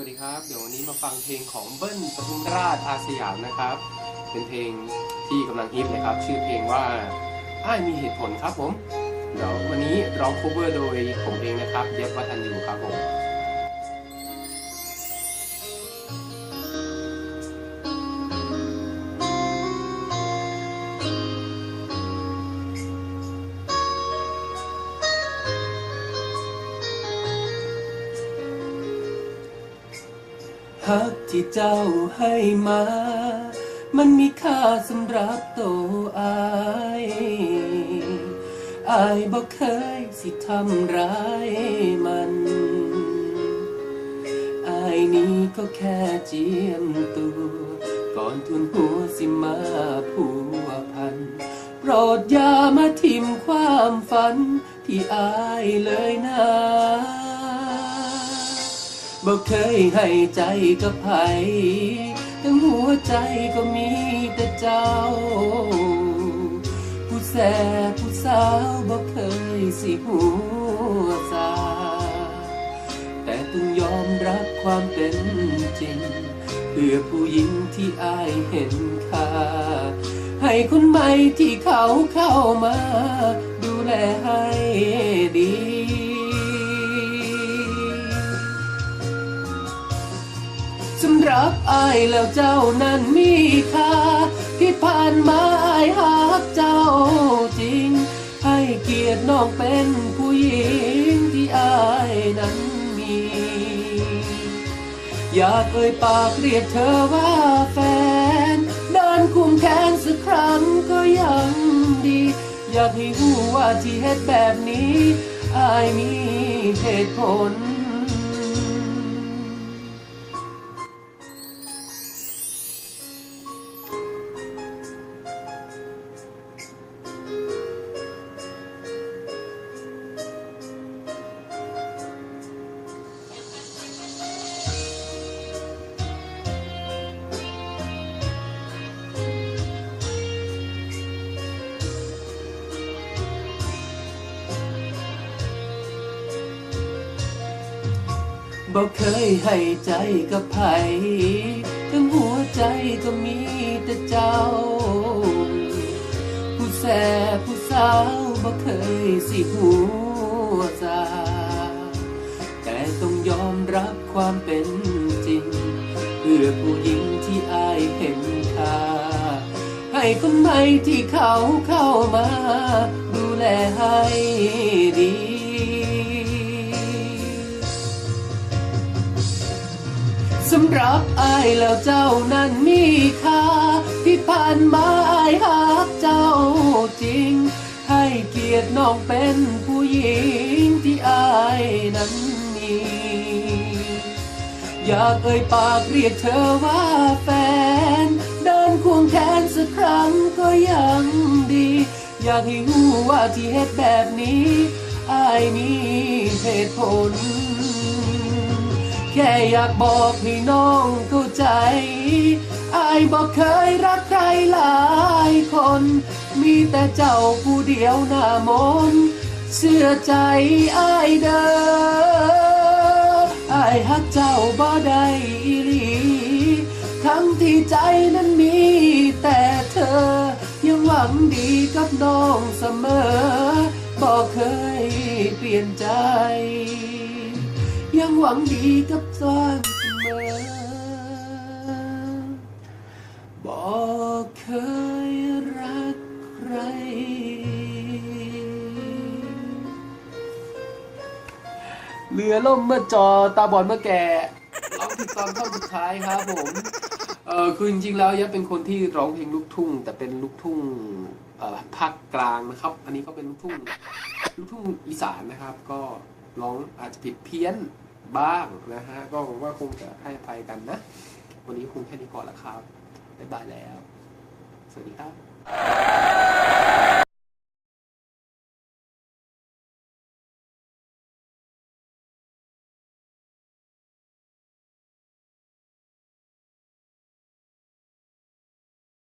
วัสดีครับ เดี๋ยววันนี้มาฟังเพลงของเบิ้ลปทุมราชอาสยามนะครับ เป็นเพลงที่กำลังฮิตเลยครับ ชื่อเพลงว่าอ้ายมีเหตุผลครับผม เดี๋ยววันนี้ร้องโคเวอร์โดยผมเองนะครับ เย็บวัฒนยูครับผม ฮักที่เจ้าให้มา มันมีค่าสำหรับตัวอายอายบอกเคยสิทำร้ายมันอายนี้ก็แค่เจียมตัว ก่อนทุนหัวสิมาผัวพัน โปรดอย่ามาทิมความฝันที่อายเลยนะ บอกเคยให้ใจกับไผทั้งหัวใจก็มีแต่เจ้า ผู้แสบผู้สาวบอกเคยสิหัวซาแต่ต้องยอมรับความเป็นจริง เพื่อผู้หญิงที่อายเห็นค่า ให้คนใหม่ที่เขาเข้ามา ดูแลให้ดี อายแล้วเจ้านั้นมีค่าที่ผ่านมาอายหักเจ้าจริง ให้เกียรติน้องเป็นผู้หญิงที่อายนั้นมี อยากเอ่ยปากเรียกเธอว่าแฟนเดินคุมแขนสักครั้งก็ยังดี อยากให้รู้ว่าที่เฮ็ดแบบนี้อายมีเหตุผล บอกเคยให้ใจกับไผทั้งหัวใจก็มีแต่เจ้า ผู้แสบผู้สาวบอกเคยสิหัวซาแต่ต้องยอมรับความเป็นจริง เพื่อผู้หญิงที่อายเห็นค่าให้คนใหม่ที่เขาเข้ามา ดูแลให้ดี สำหรับอายแล้วเจ้านั้นมีค่า ที่ผ่านมาอายหักเจ้าจริง ให้เกียรติน้องเป็นผู้หญิงที่อายนั้นมีอยากเอ่ยปากเรียกเธอว่าแฟน เดินควงแขนสักครั้งก็ยังดี อยากให้รู้ว่าที่เฮ็ดแบบนี้อายมีเหตุผล ค่อยากบอกให้น้องเข้าใจ อายบอกเคยรักใครหลายคน มีแต่เจ้าผู้เดียวหน้ามนเชื่อใจอายเด้ออายฮักเจ้าบ่ได้อีหลีทั้งที่ใจนั้นมีแต่เธอ ยังหวังดีกับน้องเสมอบอกเคยเปลี่ยนใจ ยังหวังดีกับ ตอนเสมอบอกเคยรักใครเรือล่มเมื่อจอตาบอดเมื่อแก่ร้องผิดตอนท่อนสุดท้ายครับผมเออคือจริงๆแล้วยะเป็นคนที่ร้องเพลงลูกทุ่ง แต่เป็นลูกทุ่งภาคกลางนะครับ อันนี้ก็เป็นลูกทุ่งลูกทุ่งอีสานนะครับ ก็ร้องอาจจะผิดเพี้ยน บ้างนะฮะ ก็หวังว่าคงจะให้อภัยกันนะ วันนี้คงแค่นี้ก่อนละครับ บ๊ายบายแล้ว สวัสดีครับ